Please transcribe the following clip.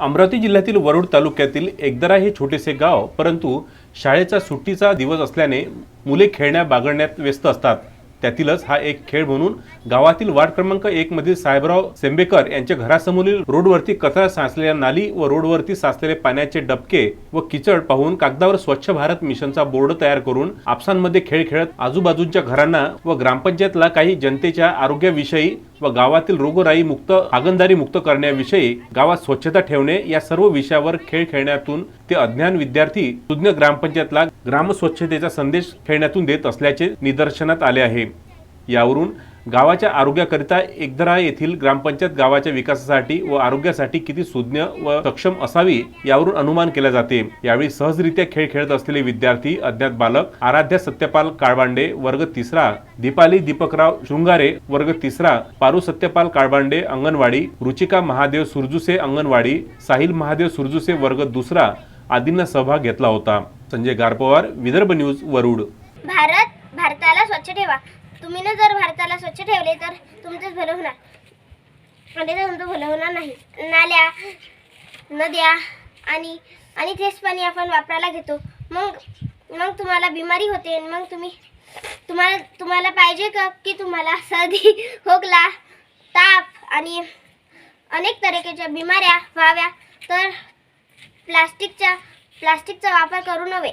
अमरावती जिल्ह्यातील वरुड तालुक्यातील एकदरा हे छोटेसे गाव परंतु शाळेचा सुट्टीचा दिवस असल्याने मुले खेळण्या बागडण्यात व्यस्त असतात. त्यातीलच हा एक खेळ म्हणून गावातील वार्ड क्रमांक एक मधील साहेबराव सेंबेकर यांच्या घरासमोरील रोडवरती कचरा साचलेल्या नाली व रोडवरती साचलेले पाण्याचे डबके व किचड पाहून कागदावर स्वच्छ भारत मिशनचा बोर्ड तयार करून आपसांमध्ये खेळ खेळत आजूबाजूच्या घरांना व ग्रामपंचायतला काही जनतेच्या आरोग्याविषयी व गावातील रोगराई मुक्त हागणदारी मुक्त करण्याविषयी गावात स्वच्छता ठेवणे या सर्व विषयावर खेळ खेळण्यातून ते अज्ञान विद्यार्थी सुज्ञ ग्रामपंचायतला ग्राम स्वच्छतेचा संदेश खेळण्यातून देत असल्याचे निदर्शनात आले आहे. यावरून गावाच्या आरोग्याकरिता एकदरा येथील ग्रामपंचायत गावाच्या विकासासाठी व आरोग्यासाठी किती सुज्ञ व सक्षम असावी यावरून अनुमान केले जाते. यावेळी सहजरित्या खेळ खेळत असलेले विद्यार्थी अज्ञात बालक आराध्या सत्यपाल काळबांडे वर्ग तिसरा दीपाली दीपकराव शृंगारे वर्ग तिसरा पारू सत्यपाल काळबांडे अंगणवाडी रुचिका महादेव सुरजुसे अंगणवाडी साहिल महादेव सुरजुसे वर्ग दुसरा आदींना सहभाग घेतला होता. संजय गारपवार विदर्भ न्यूज वरुड. भारत भारताला स्वच्छ ठेवा. तुम्ही ना जर भारताला स्वच्छ ठेवले तर तुमचंच भलं होणार. आणि तर तुमचं भलं होणार नाही नाल्या नद्या आणि आणि तेच पाणी आपण वापरायला घेतो. मग मग तुम्हाला बिमारी होते आणि मग तुम्ही तुम्हाला तुम्हाला पाहिजे का की तुम्हाला सर्दी खोकला ताप आणि अनेक तरीकेच्या बिमाऱ्या व्हाव्या? तर प्लास्टिकच्या प्लास्टिकचा वापर करू नये